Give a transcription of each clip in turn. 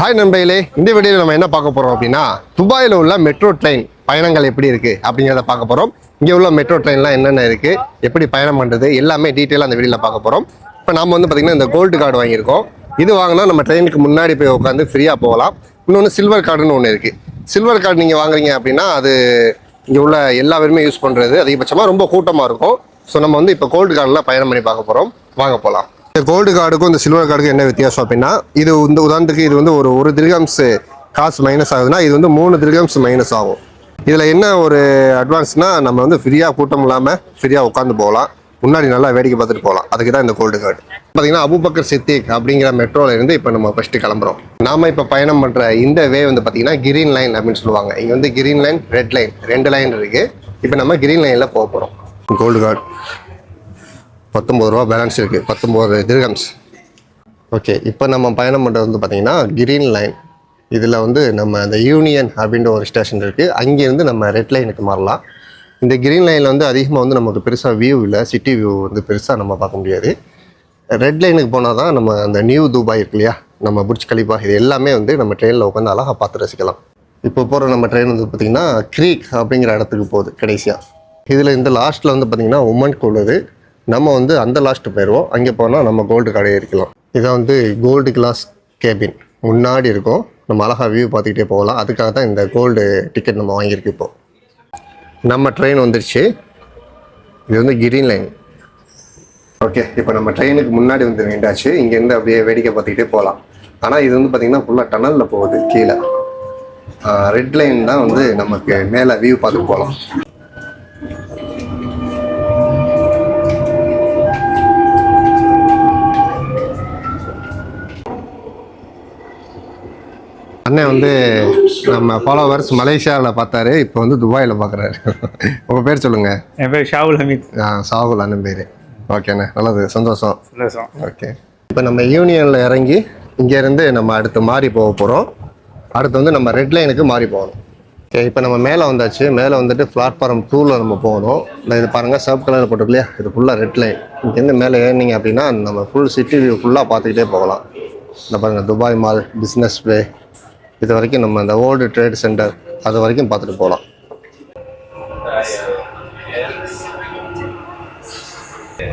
Hi நண்பர்களே. இந்த வீடியோவில் நம்ம என்ன பார்க்க போகிறோம் அப்படின்னா துபாயில் உள்ள மெட்ரோ ட்ரெயின் பயணங்கள் எப்படி இருக்குது அப்படிங்கிறத பார்க்க போகிறோம் இங்கே உள்ள மெட்ரோ ட்ரெயின்லாம் என்னென்ன இருக்குது எப்படி பயணம் பண்ணுறது எல்லாமே டீட்டெயிலாக அந்த வீடியோவில் பார்க்க போகிறோம் இப்போ நம்ம வந்து பார்த்திங்கன்னா இந்த கோல்டு கார்டு வாங்கியிருக்கோம். இது வாங்கினா நம்ம ட்ரெயினுக்கு முன்னாடி போய் உட்காந்து ஃப்ரீயாக போகலாம். இன்னொன்று சில்வர் கார்டுன்னு ஒன்று இருக்குது சில்வர் கார்டு நீங்கள் வாங்குறீங்க அப்படின்னா அது இங்கே உள்ள எல்லா பேருமே யூஸ் பண்ணுறது அதிகபட்சமாக ரொம்ப கூட்டமாக இருக்கும். ஸோ நம்ம வந்து இப்போ கோல்டு கார்டில் பயணம் பண்ணி பார்க்க போகிறோம் வாங்க போகலாம் இந்த கோல்டு கார்டுக்கும் இந்த சில்வர் கார்டுக்கும் என்ன வித்தியாசம் அப்படின்னா இது இந்த உதாரணத்துக்கு இது வந்து ஒரு ஒரு திரிகம்ஸ் காசு மைனஸ் ஆகுதுன்னா இது வந்து மூணு திரிகம்ஸ் மைனஸ் ஆகும். இதில் என்ன ஒரு அட்வான்ஸ்னா நம்ம வந்து ஃப்ரீயாக கூட்டம் இல்லாமல் ஃப்ரீயாக உட்காந்து போகலாம். முன்னாடி நல்லா வேடிக்கை பார்த்துட்டு போகலாம். அதுக்கு தான் இந்த கோல்டு கார்டு பார்த்தீங்கன்னா அபுபக்கர் சித்திக் அப்படிங்கிற மெட்ரோல இருந்து இப்போ நம்ம ஃபஸ்ட்டு கிளம்புறோம். நாம இப்போ பயணம் பண்ணுற இந்த வே வந்து பார்த்தீங்கன்னா கிரீன் லைன் அப்படின்னு சொல்லுவாங்க. இங்கே வந்து கிரீன் லைன் ரெட் லைன் ரெண்டு லைன் இருக்கு. இப்போ நம்ம கிரீன் லைனில் போக போகிறோம் கோல்டு கார்டு பத்தொம்பது ரூபா பேலன்ஸ் இருக்குது பத்தொம்பது திர்கம்ஸ் ஓகே இப்போ நம்ம பயணம் பண்ணுறது வந்து பார்த்தீங்கன்னா கிரீன் லைன் இதில் வந்து நம்ம அந்த யூனியன் அப்படின்ற ஒரு ஸ்டேஷன் இருக்குது அங்கேருந்து நம்ம ரெட் லைனுக்கு மாறலாம். இந்த கிரீன் லைனில் வந்து அதிகமாக வந்து நமக்கு பெருசாக வியூ இல்லை. சிட்டி வியூ வந்து பெருசாக நம்ம பார்க்க முடியாது. ரெட் லைனுக்கு போனால் தான் நம்ம அந்த நியூ துபாய் இருக்கு இல்லையா? நம்ம புர்ஜ் கலிபா இது எல்லாமே வந்து நம்ம ட்ரெயினில் உட்காந்து அழகாக பார்த்து ரசிக்கலாம். இப்போ போகிற நம்ம ட்ரெயின் வந்து பார்த்திங்கன்னா க்ரீக் அப்படிங்கிற இடத்துக்கு போகுது கடைசியாக இதில் இந்த லாஸ்ட்டில் வந்து பார்த்திங்கன்னா உமன் கோல் நம்ம வந்து அந்த லாஸ்ட்டு போயிடுவோம் அங்கே போனால் நம்ம கோல்டு கடையை இருக்கலாம். இதான் வந்து கோல்டு கிளாஸ் கேபின் முன்னாடி இருக்கும். நம்ம அழகாக வியூ பார்த்துக்கிட்டே போகலாம். அதுக்காக தான் இந்த கோல்டு டிக்கெட் நம்ம வாங்கியிருக்கு இப்போ. நம்ம ட்ரெயின் வந்துருச்சு. இது வந்து கிரீன் லைன் ஓகே இப்போ நம்ம ட்ரெயினுக்கு முன்னாடி வந்து நின்றாச்சு. இங்கேருந்து அப்படியே வேடிக்கை பார்த்துக்கிட்டே போகலாம். ஆனால் இது வந்து பார்த்திங்கன்னா ஃபுல்லாக டனலில் போகுது கீழே. ரெட் லைன் தான் வந்து நமக்கு மேலே வியூ பார்த்துட்டு போகலாம். அண்ணன் வந்து நம்ம ஃபாலோவர்ஸ் மலேசியாவில் பார்த்தாரு இப்போ வந்து துபாயில் பார்க்குறாரு. உங்கள் பேர் சொல்லுங்கள் என் பேர் ஷாவுல் ஹமீத். சாகுல் அண்ணன் பேர். ஓகேண்ணே நல்லது சந்தோஷம். சந்தோஷம். ஓகே இப்போ நம்ம யூனியனில் இறங்கி இங்கேருந்து நம்ம அடுத்து மாறி போக போகிறோம் அடுத்து வந்து நம்ம ரெட் லைனுக்கு மாறி போகணும். ஓகே இப்போ நம்ம மேலே வந்தாச்சு. மேலே வந்துட்டு பிளாட்ஃபார்ம் டூவில் நம்ம போகணும். இந்த இது பாருங்கள் சப் கலரில் போட்டிருக்கு இல்லையா? இது ஃபுல்லாக ரெட் லைன் இங்கேருந்து மேலே ஏறினீங்க அப்படின்னா நம்ம ஃபுல் சிட்டி வியூ ஃபுல்லாக பார்த்துக்கிட்டே போகலாம். இந்த பாருங்கள் துபாய் மால் பிஸ்னஸ் வே இது வரைக்கும் நம்ம இந்த ஓல்டு ட்ரேட் சென்டர் அது வரைக்கும் பார்த்துட்டு போகலாம்.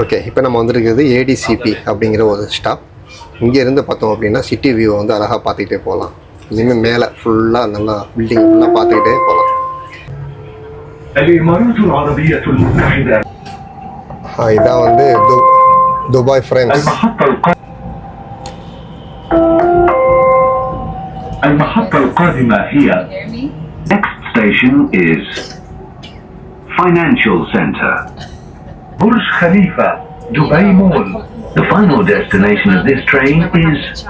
ஓகே இப்போ நம்ம வந்துருக்கிறது ஏடிசிபி அப்படிங்கிற ஒரு ஸ்டாப் இங்கேருந்து பார்த்தோம் அப்படின்னா சிட்டி வியூவை வந்து அழகாக பார்த்துக்கிட்டே போகலாம். இனிமேல் மேலே ஃபுல்லாக நல்லா பில்டிங் ஃபுல்லாக பார்த்துக்கிட்டே போகலாம். இதான் வந்து Dubai friends Sapo Kozima here. Next station is Financial Center. Burj Khalifa, Dubai Mall. The final destination of this train is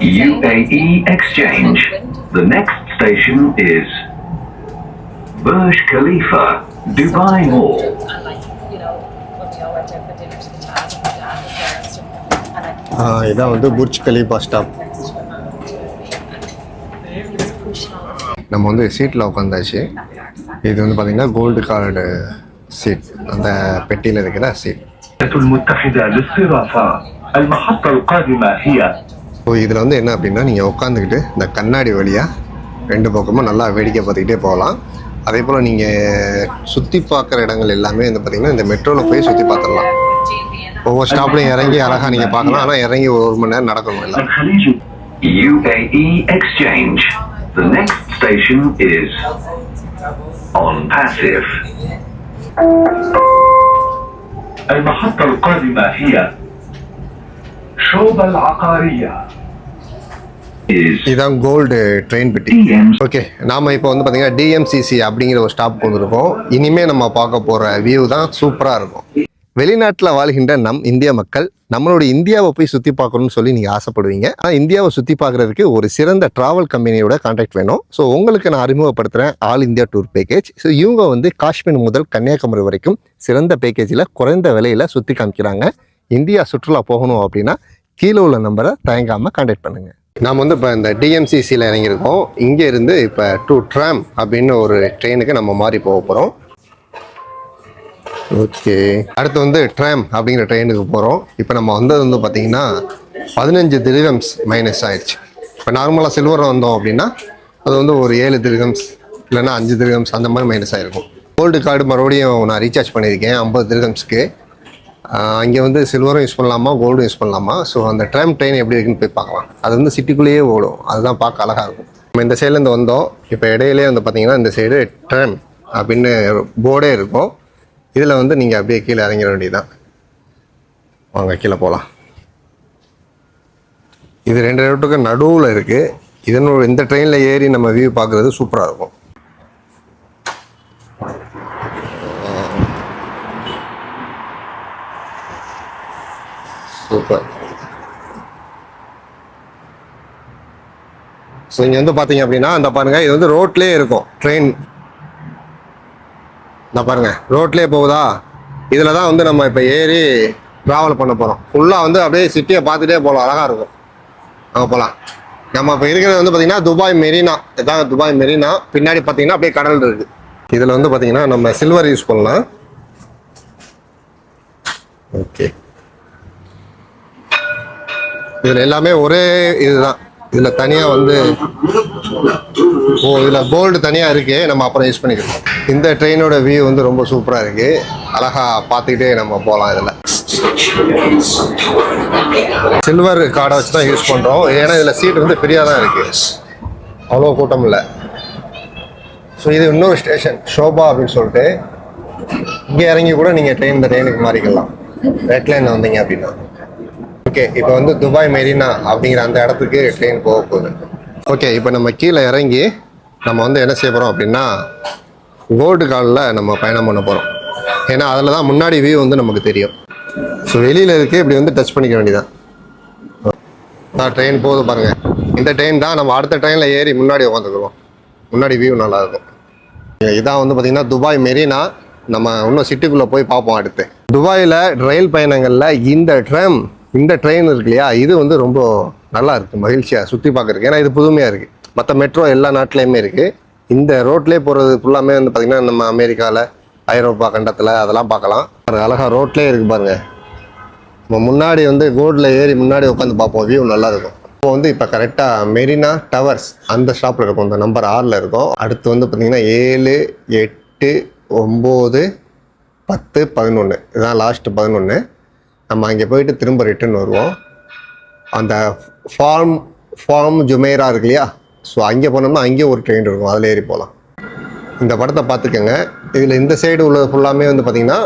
UAE Exchange. The next station is Burj Khalifa, Dubai Mall. இதான் வந்து Burj Khalifa stop நம்ம வந்து சீட்டில் உட்காந்தாச்சு இது வந்து பார்த்திங்கன்னா gold card seat அந்த பெட்டியில் இருக்கிற சீட் ஸோ இதில் வந்து என்ன அப்படின்னா நீங்கள் உட்காந்துக்கிட்டு இந்த கண்ணாடி வழியாக ரெண்டு பக்கமும் நல்லா வேடிக்கை பார்த்துக்கிட்டே போகலாம். அதே போல் நீங்கள் சுற்றி பார்க்குற இடங்கள் எல்லாமே வந்து பார்த்திங்கன்னா இந்த மெட்ரோவில் போய் சுற்றி பார்த்துடலாம். ஒவ்வொரு ஸ்டாப்லையும் இறங்கி அழகாக நீங்கள் பார்க்கலாம். ஆனால் இறங்கி ஒரு மணி நேரம் நடக்கணும் எல்லாம் UAE Exchange. The next station is on Passive. المحطة القادمة هي شوبة العقارية Is இதுதான் கோல்டு ட்ரெயின் பெட்டி DM ஓகே நாம இப்போ வந்து பார்த்தீங்கன்னா டிஎம்சிசி அப்படிங்கிற ஒரு ஸ்டாப் வந்திருக்கோம் இனிமே நம்ம பார்க்க போகிற வியூ தான் சூப்பராக இருக்கும் வெளிநாட்டில் வாழ்கின்ற நம் இந்திய மக்கள் நம்மளுடைய இந்தியாவை போய் சுற்றி பார்க்கணும்னு சொல்லி நீங்கள் ஆசைப்படுவீங்க. ஆனால் இந்தியாவை சுற்றி பார்க்குறதுக்கு ஒரு சிறந்த ட்ராவல் கம்பெனியோட கான்டாக்ட் வேணும். ஸோ உங்களுக்கு நான் அறிமுகப்படுத்துகிறேன் all India tour package so இவங்க வந்து காஷ்மீர் முதல் கன்னியாகுமரி வரைக்கும் சிறந்த பேக்கேஜில் குறைந்த விலையில் சுற்றி காமிக்கிறாங்க. இந்தியா சுற்றுலா போகணும் அப்படின்னா கீழே உள்ள நம்பரை தயங்காமல் கான்டாக்ட் பண்ணுங்கள் நாம் வந்து இப்போ இந்த டிஎம்சிசியில் இறங்கியிருக்கோம். இங்கே இருந்து இப்போ டூ ட்ராம் அப்படின்னு ஒரு ட்ரெயினுக்கு நம்ம மாறி போக போகிறோம் ஓகே. அடுத்து வந்து ட்ராம் அப்படிங்கிற ட்ரெயினுக்கு போகிறோம் இப்போ நம்ம வந்தது வந்து பார்த்தீங்கன்னா பதினஞ்சு திரிகம்ஸ் மைனஸ் ஆயிடுச்சு. இப்போ நார்மலாக சில்வர் வந்தோம் அப்படின்னா அது வந்து ஒரு ஏழு திருகம்ஸ் இல்லைன்னா அஞ்சு திருகம்ஸ் அந்த மாதிரி மைனஸ் ஆகிருக்கும் கோல்டு கார்டு மறுபடியும் நான் ரீசார்ஜ் பண்ணியிருக்கேன் ஐம்பது திருகம்ஸ்க்கு அங்கே வந்து சில்வரும் யூஸ் பண்ணலாமா கோல்டும் யூஸ் பண்ணலாமா? ஸோ அந்த ட்ராம் ட்ரெயின் எப்படி இருக்குன்னு போய் பார்க்கலாம். அது வந்து சிட்டிக்குள்ளேயே ஓடும். அதுதான் பார்க்க அழகாக இருக்கும். நம்ம இந்த சைட்லேருந்து வந்தோம். இப்போ இடையிலே வந்து பார்த்தீங்கன்னா இந்த சைடு ட்ரெம் அப்படின்னு போர்டே இருக்கும். இதில் வந்து நீங்கள் அப்படியே கீழே இறங்கிட வேண்டியதுதான். வாங்க கீழே போகலாம். இது ரெண்டு ரூட்டுக்கு நடுவில் இருக்குது இதனோட இந்த ட்ரெயினில் ஏறி நம்ம வியூ பார்க்குறது சூப்பராக இருக்கும். சூப்பர் ஸோ இங்கே வந்து பார்த்தீங்க அப்படின்னா அந்த பாருங்க இது வந்து ரோட்லேயே இருக்கும். ட்ரெயின் இந்த பாருங்க ரோட்லேயே போகுதா? இதில் தான் வந்து நம்ம இப்போ ஏறி ட்ராவல் பண்ண போகிறோம் ஃபுல்லாக வந்து அப்படியே சிட்டியை பார்த்துட்டே போகலாம் அழகாக இருக்கும். அங்கே போகலாம் நம்ம இப்போ இருக்கிறது வந்து பார்த்தீங்கன்னா துபாய் மெரினா. இதான் துபாய் மெரினா. பின்னாடி பார்த்தீங்கன்னா அப்படியே கடல் இருக்குது இதில் வந்து பார்த்திங்கன்னா நம்ம சில்வர் யூஸ் பண்ணலாம். ஓகே இதில் எல்லாமே ஒரே இதுதான். இதில் தனியாக வந்து ஓ இதில் கோல்டு தனியாக இருக்கு. நம்ம அப்புறம் யூஸ் பண்ணிக்கலாம். இந்த ட்ரெயினோட வியூ வந்து ரொம்ப சூப்பராக இருக்கு. அழகா பார்த்துக்கிட்டே நம்ம போகலாம் இதில். சில்வர் கார்டை வச்சு தான் யூஸ் பண்ணுறோம் ஏன்னா இதில் சீட் வந்து ஃப்ரீயாக தான் இருக்கு. அவ்வளோ கூட்டம் இல்லை. ஸோ இது இன்னொரு ஸ்டேஷன் ஷோபா அப்படின்னு சொல்லிட்டு. இங்கே இறங்கி கூட நீங்கள் ட்ரெயின் இந்த ட்ரெயினுக்கு மாறிக்கலாம். ரெட் லைன் வந்தீங்க அப்படின்னா. ஓகே இப்போ வந்து துபாய் மெரினா அப்படிங்கிற அந்த இடத்துக்கு ட்ரெயின் போக போகுது. ஓகே இப்போ நம்ம கீழே இறங்கி நம்ம வந்து என்ன செய்ய போகிறோம் அப்படின்னா கோல்டு காலில் நம்ம பயணம் பண்ண போகிறோம் ஏன்னா அதில் தான் முன்னாடி வியூ வந்து நமக்கு தெரியும். ஸோ வெளியில் இருக்கு இப்படி வந்து டச் பண்ணிக்க வேண்டியதான் நான் ட்ரெயின் போகுது பாருங்கள் இந்த ட்ரெயின் தான் நம்ம அடுத்த ட்ரெயினில் ஏறி முன்னாடி உட்காந்துக்குவோம் முன்னாடி வியூ நல்லாயிருக்கும் இதான் வந்து பார்த்திங்கன்னா துபாய் மெரினா நம்ம இன்னும் சிட்டிக்குள்ளே போய் பார்ப்போம் அடுத்து. துபாயில் ரயில் பயணங்களில் இந்த ட்ரெம் இந்த ட்ரெயின் இருக்கு இல்லையா இது வந்து ரொம்ப நல்லா இருக்குது மகிழ்ச்சியாக சுற்றி பார்க்குறதுக்கு. ஏன்னா இது புதுமையாக இருக்குது மற்ற மெட்ரோ எல்லா நாட்டிலையுமே இருக்குது இந்த ரோட்லேயே போகிறது ஃபுல்லாமே வந்து பார்த்திங்கன்னா நம்ம அமெரிக்காவில் ஐரோப்பா கண்டத்தில் அதெல்லாம் பார்க்கலாம். பாருங்க, அழகா ரோட்லேயே இருக்குது பாருங்க. நம்ம முன்னாடி வந்து கோல்டில் ஏறி முன்னாடி உட்காந்து பார்ப்போம். வியூ நல்லா இருக்கும் இப்போ வந்து இப்போ கரெக்டாக மெரினா டவர்ஸ் அந்த ஸ்டாப்பில் இருக்கும். இந்த நம்பர் ஆறில் இருக்கும். அடுத்து வந்து பார்த்திங்கன்னா ஏழு எட்டு ஒம்பது பத்து பதினொன்று இதுதான் லாஸ்ட்டு பதினொன்று நம்ம அங்கே போயிட்டு திரும்ப ரிட்டர்ன் வருவோம். அந்த ஃபார்ம் ஃபார்ம் ஜுமேரா இருக்கு இல்லையா? ஸோ அங்கே போனோம்னா அங்கேயும் ஒரு ட்ரெயின் இருக்கும். அதில் ஏறி போகலாம் இந்த படத்தை பார்த்துக்கோங்க. இதில் இந்த சைடு உள்ள ஃபுல்லாமே வந்து பார்த்திங்கன்னா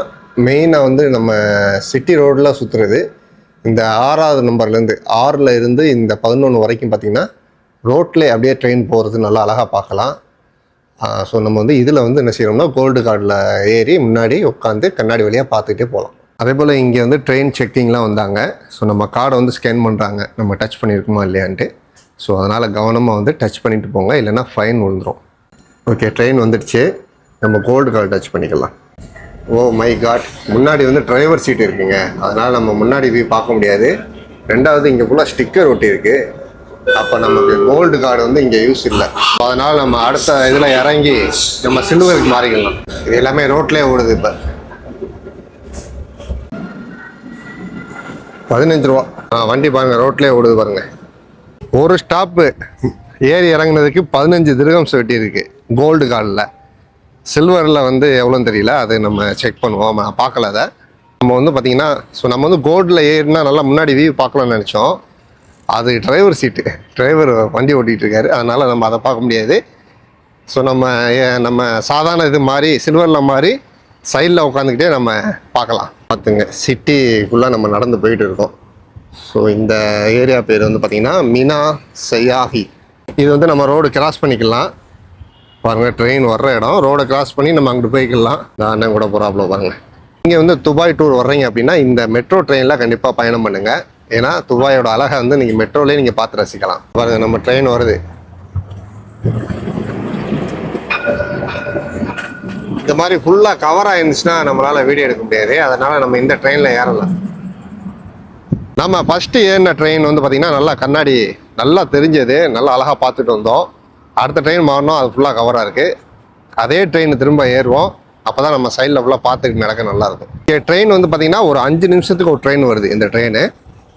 மெயினாக வந்து நம்ம சிட்டி ரோடில் சுற்றுறது இந்த ஆறாவது நம்பர்லேருந்து ஆறில் இருந்து இந்த பதினொன்று வரைக்கும் பார்த்திங்கன்னா ரோட்டில் அப்படியே ட்ரெயின் போகிறது நல்லா அழகாக பார்க்கலாம். ஸோ நம்ம வந்து இதில் வந்து என்ன செய்யணும்னா கோல்டு கார்டில் ஏறி முன்னாடி உட்காந்து கண்ணாடி வழியாக பார்த்துக்கிட்டே போகலாம் அதே போல் இங்கே வந்து ட்ரெயின் செக்கிங்லாம் வந்தாங்க. ஸோ நம்ம கார்டை வந்து ஸ்கேன் பண்ணுறாங்க நம்ம டச் பண்ணியிருக்குமா இல்லையான்ட்டு. ஸோ அதனால் கவனமாக வந்து டச் பண்ணிட்டு போங்க. இல்லைன்னா ஃபைன் விழுந்துடும் ஓகே ட்ரெயின் வந்துடுச்சு. நம்ம கோல்டு கார்டு டச் பண்ணிக்கலாம். ஓ மை காட் முன்னாடி வந்து டிரைவர் சீட் இருக்குங்க. அதனால் நம்ம முன்னாடி போய் பார்க்க முடியாது. ரெண்டாவது இங்கே ஃபுல்லாக ஸ்டிக்கர் ஒட்டியிருக்கு அப்போ நமக்கு கோல்டு கார்டு வந்து இங்கே யூஸ் இல்லை. அதனால் நம்ம அடுத்த இதில் இறங்கி நம்ம சில்வருக்கு மாறிக்கலாம். இது எல்லாமே ரோட்லேயே ஓடுது இப்போ. பதினஞ்சு ரூபா. ஆ வண்டி பாருங்கள் ரோட்லேயே ஓடுது பாருங்கள் ஒரு ஸ்டாப்பு ஏறி இறங்குனதுக்கு பதினஞ்சு திருகம்ஸ் வெட்டி இருக்குது கோல்டு கார்டில் சில்வரில் வந்து எவ்வளோன்னு தெரியல அது நம்ம செக் பண்ணுவோம் பார்க்கல அதை. நம்ம வந்து பார்த்தீங்கன்னா ஸோ நம்ம வந்து கோல்டில் ஏறினா நல்லா முன்னாடி வியூ பார்க்கலாம்னு நினச்சோம். அது டிரைவர் சீட்டு டிரைவர் வண்டி ஓட்டிகிட்டு இருக்காரு அதனால் நம்ம அதை பார்க்க முடியாது. ஸோ நம்ம ஏ- நம்ம சாதாரண இது மாதிரி சில்வரில் மாதிரி சைடில் உட்காந்துக்கிட்டே நம்ம பார்க்கலாம். பார்த்துங்க. சிட்டிக்குள்ளே நம்ம நடந்து போயிட்டு இருக்கோம். ஸோ இந்த ஏரியா பேர் வந்து பார்த்திங்கன்னா மினா சையாஹி. இது வந்து நம்ம ரோடு கிராஸ் பண்ணிக்கலாம். பாருங்க ட்ரெயின் வர்ற இடம். ரோடை கிராஸ் பண்ணி நம்ம அங்கிட்டு போய்க்கலாம். இந்த அண்ணன் கூட போகிறாப்புல பாருங்கள் நீங்கள் வந்து துபாய் டூர் வர்றீங்க அப்படின்னா இந்த மெட்ரோ ட்ரெயினில் கண்டிப்பாக பயணம் பண்ணுங்க. ஏன்னா துபாயோட அழகை வந்து நீங்கள் மெட்ரோலேயே நீங்கள் பார்த்து ரசிக்கலாம். பாருங்கள் நம்ம ட்ரெயின் வருது. இந்த மாதிரி ஃபுல்லாக கவர் ஆயிருந்துச்சுன்னா நம்மளால் வீடியோ எடுக்க முடியாது. அதனால் நம்ம இந்த ட்ரெயினில் ஏறலாம். நம்ம ஃபஸ்ட்டு ஏறின ட்ரெயின் வந்து பார்த்திங்கன்னா நல்லா கண்ணாடி நல்லா தெரிஞ்சது. நல்லா அழகாக பார்த்துட்டு வந்தோம். அடுத்த ட்ரெயின் மாறினோம் அது ஃபுல்லாக கவராக இருக்குது அதே ட்ரெயின் திரும்ப ஏறுவோம். அப்போ தான் நம்ம சைடில் ஃபுல்லாக பார்த்துட்டு நடக்க நல்லாயிருக்கும் இங்கே ட்ரெயின் வந்து பார்த்திங்கன்னா ஒரு அஞ்சு நிமிஷத்துக்கு ஒரு ட்ரெயின் வருது இந்த ட்ரெயின்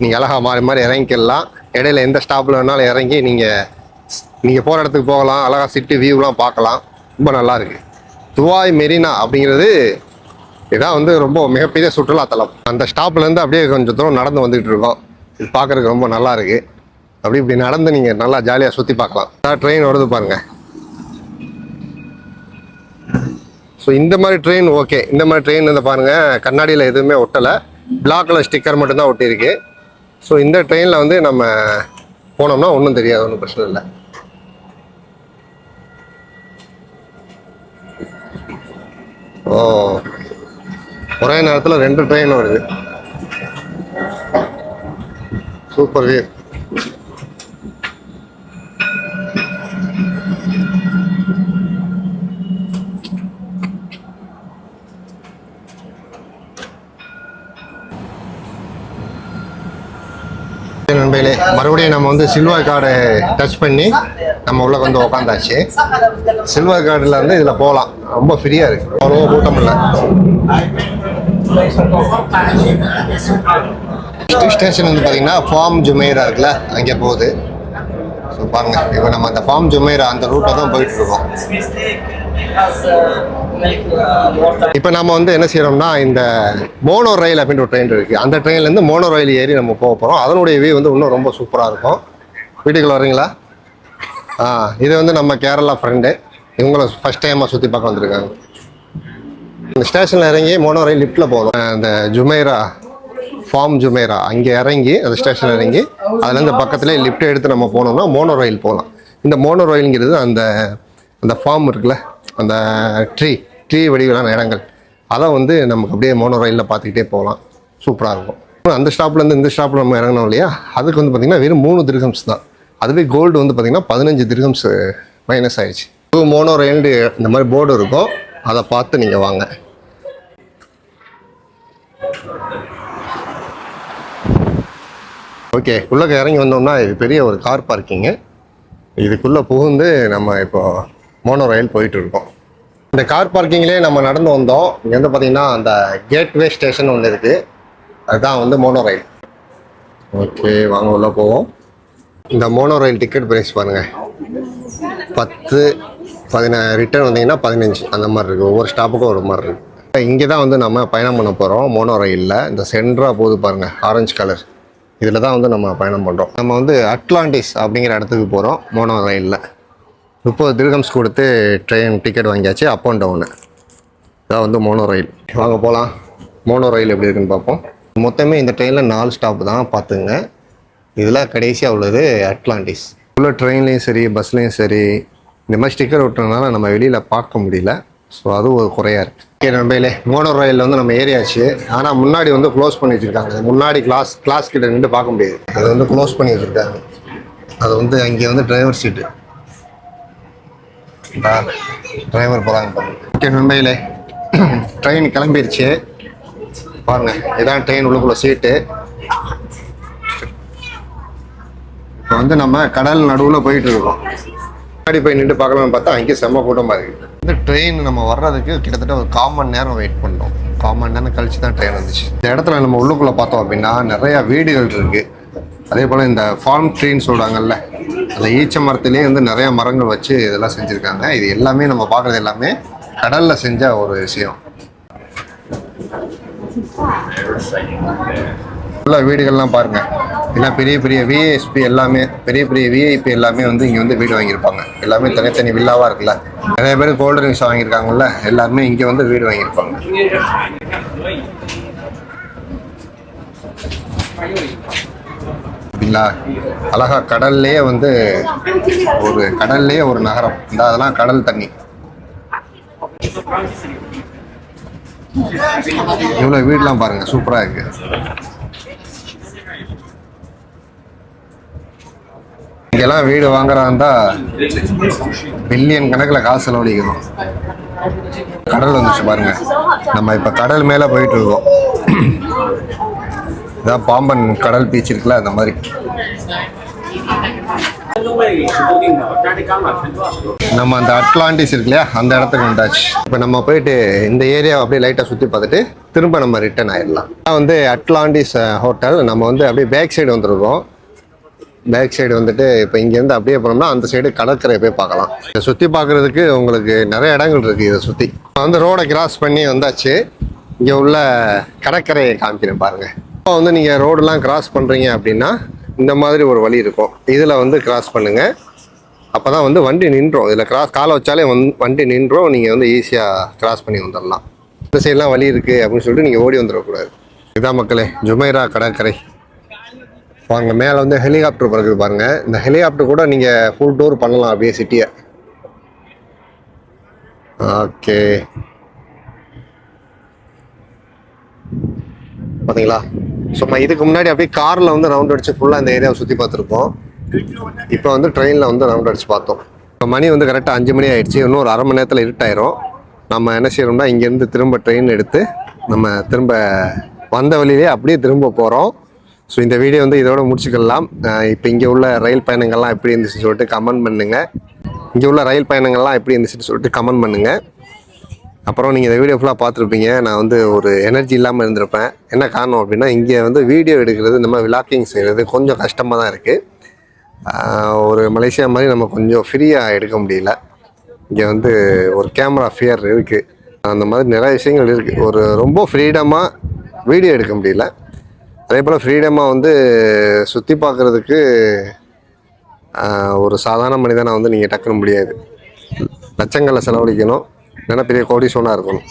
நீங்கள் அழகாக மாறி மாறி இறங்கிக்கலாம். இடையில எந்த ஸ்டாப்பில் வேணாலும் இறங்கி நீங்கள் நீங்கள் போகிற இடத்துக்கு போகலாம். அழகாக சிட்டி வியூலாம் பார்க்கலாம். ரொம்ப நல்லாயிருக்கு துவாய் மெரினா அப்படிங்கிறது இதான் வந்து ரொம்ப மிகப்பெரிய சுற்றுலாத்தலம் அந்த ஸ்டாப்லேருந்து அப்படியே கொஞ்சம் தூரம் நடந்து வந்துகிட்டு இருக்கோம். இது பார்க்குறதுக்கு ரொம்ப நல்லா இருக்கு. அப்படி இப்படி நடந்து நீங்கள் நல்லா ஜாலியாக சுற்றி பார்க்கலாம். ட்ரெயின் வருது பாருங்கள் ஸோ இந்த மாதிரி ட்ரெயின் ஓகே இந்த மாதிரி ட்ரெயின் வந்து பாருங்கள் கண்ணாடியில் எதுவுமே ஒட்டலை. பிளாக்கில் ஸ்டிக்கர் மட்டும்தான் ஒட்டியிருக்கு. ஸோ இந்த ட்ரெயினில் வந்து நம்ம போனோம்னா ஒன்றும் தெரியாது ஒன்றும் பிரச்சனை இல்லை. ஓ. ஒரே நேரத்தில் ரெண்டு ட்ரெயின் வருது. சூப்பர் வியூ நண்பர்களே மறுபடியும் நம்ம வந்து சில்வா கார்டை டச் பண்ணி நம்ம உள்ள வந்து உக்காந்தாச்சு. சில்வர் கார்டில் இருந்து இதில் போகலாம் ரொம்ப ஃப்ரீயாக இருக்குது அவ்வளோ கூட்டம் இல்லை. ஸ்டேஷன் வந்து பார்த்தீங்கன்னா ஃபார்ம் ஜுமேரா இருக்குல்ல அங்கே போகுது. ஸோ பாருங்க இப்போ நம்ம அந்த ஃபார்ம் ஜுமேரா அந்த ரூட்டில் தான் போயிட்டு இருக்கோம். இப்போ நம்ம வந்து என்ன செய்கிறோம்னா இந்த மோனோ ரயில் அப்படின்ற ஒரு ட்ரெயின் இருக்குது அந்த ட்ரெயின்லேருந்து மோனோ ரயில் ஏறி நம்ம போக போகிறோம் அதனுடைய வியூ வந்து இன்னும் ரொம்ப சூப்பராக இருக்கும். வீட்டுக்குள்ள வரீங்களா ஆ இது வந்து நம்ம கேரளா ஃப்ரெண்டு இவங்கள ஃபஸ்ட் டைமாக சுற்றி பார்க்க வந்திருக்காங்க. இந்த ஸ்டேஷனில் இறங்கி மோனோ ரயில் லிஃப்ட்டில் போகணும் அந்த ஜுமேரா ஃபார்ம் ஜுமேரா அங்கே இறங்கி அந்த ஸ்டேஷனில் இறங்கி அதுலேருந்து பக்கத்துலேயே லிஃப்ட் எடுத்து நம்ம போனோம்னா மோனோ ரயில் போகலாம். இந்த மோனோ ரயில்ங்கிறது அந்த அந்த ஃபார்ம் இருக்குல்ல அந்த ட்ரீ ட்ரீ வடிவிலான இடங்கள். அதை வந்து நமக்கு அப்படியே மோனோ ரயிலில் பார்த்துக்கிட்டே போகலாம். சூப்பராக இருக்கும். அந்த ஸ்டாப்லேருந்து இந்த ஸ்டாப்பில் நம்ம இறங்கணும் இல்லையா? அதுக்கு வந்து பார்த்திங்கன்னா வெறும் மூணு திருகம்ஸ் தான். அதுவே கோல்டு வந்து பார்த்திங்கன்னா பதினஞ்சு திருகம்ஸ் மைனஸ் ஆயிடுச்சு. டூ மோனோ ரெண்டு இந்த மாதிரி போர்டு இருக்கும். அதை பார்த்து நீங்கள் வாங்க. ஓகே உள்ளே இறங்கி வந்தோம்னா இது பெரிய ஒரு கார் பார்க்கிங்கு இதுக்குள்ளே புகுந்து நம்ம இப்போ மோனோ ரயில் போயிட்டு இருக்கோம். இந்த கார் பார்க்கிங்லேயே நம்ம நடந்து வந்தோம். இங்கே வந்து பார்த்திங்கன்னா அந்த கேட்வே ஸ்டேஷன் ஒன்று இருக்குது அதுதான் வந்து மோனோ ரயில் ஓகே வாங்க உள்ளே போவோம். இந்த மோனோ ரயில் டிக்கெட் ப்ரைஸ் பாருங்கள் பத்து பதினா ரிட்டர்ன் வந்தீங்கன்னா பதினஞ்சு. அந்த மாதிரி இருக்குது ஒவ்வொரு ஸ்டாப்புக்கும் ஒரு மாதிரி இருக்குது இங்கே தான் வந்து நம்ம பயணம் பண்ண போகிறோம் மோனோ ரயிலில் இந்த சென்ட்ரா போகுது பாருங்கள் ஆரஞ்சு கலர் இதில் தான் வந்து நம்ம பயணம் பண்ணுறோம் நம்ம வந்து அட்லாண்டிஸ் அப்படிங்கிற இடத்துக்கு போகிறோம் மோனோ ரயிலில் முப்பது திருகம்ஸ் கொடுத்து ட்ரெயின் டிக்கெட் வாங்கியாச்சு அப் அண்ட் டவுனு இதான் வந்து மோனோ ரயில் வாங்க போகலாம் மோனோ ரயில் எப்படி இருக்குன்னு பார்ப்போம். மொத்தமே இந்த ட்ரெயினில் நாலு ஸ்டாப் தான். பார்த்துங்க. இதில் கடைசியாக உள்ளது அட்லாண்டிஸ் உள்ள ட்ரெயின்லேயும் சரி பஸ்லேயும் சரி இந்த மாதிரி ஸ்டிக்கர் ஒட்டுறதுனால நம்ம வெளியில் பார்க்க முடியல. ஸோ அது ஒரு குறையாக இருக்குது ஓகே நம்பையிலே மோனோ ரயிலில் வந்து நம்ம ஏரியாச்சு ஆனால் முன்னாடி வந்து க்ளோஸ் பண்ணி வச்சுருக்காங்க. முன்னாடி கிளாஸ் கிளாஸ் கிட்ட நின்று பார்க்க முடியாது. அது வந்து க்ளோஸ் பண்ணி வச்சுருக்காங்க. அது வந்து அங்கே வந்து டிரைவர் சீட்டு டிரைவர் போகிறாங்க பாருங்க. ஓகே நண்பையிலே ட்ரெயின் கிளம்பிருச்சு. பாருங்க இதான் ட்ரெயின் உள்ளுக்குள்ள சீட்டு இப்போ வந்து நம்ம கடல் நடுவில் போயிட்டு இருக்கோம் முன்னாடி போய் நின்று பார்க்கலாம்னு பார்த்தா அங்கே செம்ம கூட்டமாக இருக்குது இந்த ட்ரெயின் நம்ம வர்றதுக்கு கிட்டத்தட்ட ஒரு காமன் நேரம் வெயிட் பண்ணோம். காமன் நேரம் கழிச்சு தான் ட்ரெயின் வந்துச்சு. இந்த இடத்துல நம்ம உள்ளுக்குள்ளே பார்த்தோம் அப்படின்னா நிறையா வீடுகள் இருக்குது அதே போல் இந்த ஃபார்ம் ட்ரீன்னு சொல்கிறாங்கல்ல அந்த ஈச்ச மரத்துலேயே வந்து நிறையா மரங்கள் வச்சு இதெல்லாம் செஞ்சுருக்காங்க. இது எல்லாமே நம்ம பார்க்குறது எல்லாமே கடலில் செஞ்ச ஒரு விஷயம். உள்ள வீடுகள்லாம் பாருங்கள் எல்லாம் பெரிய பெரிய விஏஎஸ்பி எல்லாமே பெரிய பெரிய விஐபி எல்லாமே வந்து இங்கே வந்து வீடு வாங்கியிருப்பாங்க. எல்லாமே தனித்தனி வில்லாவாக இருக்குல்ல. நிறைய பேர் கோல்டு ரிங்ஸ் வாங்கியிருக்காங்கல்ல எல்லாருமே இங்கே வந்து வீடு வாங்கியிருப்பாங்க. அப்படிங்களா? அழகா கடல்லையே வந்து ஒரு கடல்லையே ஒரு நகரம். இந்த அதெல்லாம் கடல் தண்ணி. இவ்வளோ வீடுலாம் பாருங்க சூப்பராக இருக்கு. இங்கெல்லாம் வீடு வாங்குறதா இருந்தா பில்லியன் கணக்கில் காசு செலவழிக்கணும் கடல் வந்துச்சு பாருங்க. நம்ம இப்போ கடல் மேலே போயிட்டு இருக்கோம் இதான் பாம்பன் கடல் பீச் இருக்குல்ல அந்த மாதிரி. நம்ம அந்த அட்லாண்டிஸ் இருக்கு இல்லையா அந்த இடத்துக்கு வந்தாச்சு. இப்போ நம்ம போயிட்டு இந்த ஏரியாவை அப்படியே லைட்டாக சுற்றி பார்த்துட்டு திரும்ப நம்ம ரிட்டர்ன் ஆயிடலாம். வந்து அட்லாண்டிஸ் ஹோட்டல் நம்ம வந்து அப்படியே பேக் சைடு வந்துருக்கோம். பேக் சைடு வந்துட்டு இப்போ இங்கேருந்து அப்படியே போனோம்னா அந்த சைடு கடற்கரையை போய் பார்க்கலாம். இதை சுற்றி பார்க்குறதுக்கு உங்களுக்கு நிறைய இடங்கள் இருக்குது இதை சுற்றி வந்து ரோடை கிராஸ் பண்ணி வந்தாச்சு. இங்கே உள்ள கடற்கரையை காமிக்கிறேன் பாருங்கள் இப்போ வந்து நீங்கள் ரோடெலாம் கிராஸ் பண்ணுறீங்க அப்படின்னா இந்த மாதிரி ஒரு வழி இருக்கும். இதில் வந்து கிராஸ் பண்ணுங்கள் அப்போ தான் வந்து வண்டி நின்றோம். இதில் கிராஸ் காலை வச்சாலே வந் வண்டி நின்றோம். நீங்கள் வந்து ஈஸியாக கிராஸ் பண்ணி வந்துடலாம். இந்த சைட்லாம் வழி இருக்குது அப்படின்னு சொல்லிட்டு நீங்கள் ஓடி வந்துடக்கூடாது. இதான் மக்களே ஜுமைரா கடற்கரை. வாங்க மேலே வந்து ஹெலிகாப்டர் பறக்குது பாருங்கள் இந்த ஹெலிகாப்டர் கூட நீங்கள் ஃபுல் டூர் பண்ணலாம் அப்படியே சிட்டியை ஓகே பார்த்தீங்களா சும்மா இதுக்கு முன்னாடி அப்படியே காரில் வந்து ரவுண்ட் அடித்து ஃபுல்லாக இந்த ஏரியாவை சுற்றி பார்த்துருப்போம். இப்போ வந்து ட்ரெயினில் வந்து ரவுண்ட் அடித்து பார்த்தோம். இப்போ மணி வந்து கரெக்டாக அஞ்சு மணி ஆயிடுச்சு. இன்னும் ஒரு அரை மணி நேரத்தில் இருட்டாயிரும். நம்ம என்ன செய்யறோம்னா இங்கேருந்து திரும்ப ட்ரெயின் எடுத்து நம்ம திரும்ப வந்த வழியிலே அப்படியே திரும்ப போகிறோம் ஸோ இந்த வீடியோ வந்து இதோட முடிச்சுக்கலாம். இப்போ இங்கே உள்ள ரயில் பயணங்கள்லாம் எப்படி இருந்துச்சுன்னு சொல்லிட்டு கமெண்ட் பண்ணுங்கள் இங்கே உள்ள ரயில் பயணங்கள்லாம் எப்படி இருந்துச்சுன்னு சொல்லிட்டு கமெண்ட் பண்ணுங்கள் அப்புறம் நீங்கள் இந்த வீடியோ ஃபுல்லாக பார்த்துருப்பீங்க. நான் வந்து ஒரு எனர்ஜி இல்லாமல் இருந்திருப்பேன். என்ன காரணம் அப்படின்னா இங்கே வந்து வீடியோ எடுக்கிறது இந்த மாதிரி விளாக்கிங் செய்கிறது கொஞ்சம் கஷ்டமாக தான் இருக்குது ஒரு மலேசியா மாதிரி நம்ம கொஞ்சம் ஃப்ரீயாக எடுக்க முடியல. இங்கே வந்து ஒரு கேமரா ஃபியர் இருக்குது அந்த மாதிரி நிறைய விஷயங்கள் இருக்குது ஒரு ரொம்ப ஃப்ரீடமாக வீடியோ எடுக்க முடியல. அதே போல் ஃப்ரீடமாக வந்து சுற்றி பார்க்குறதுக்கு ஒரு சாதாரண மனிதனை வந்து நீங்கள் டக்குன்னு முடியாது. லட்சங்களை செலவழிக்கணும். இல்லைன்னா பெரிய கோடீஸ்வரனாக இருக்கணும்.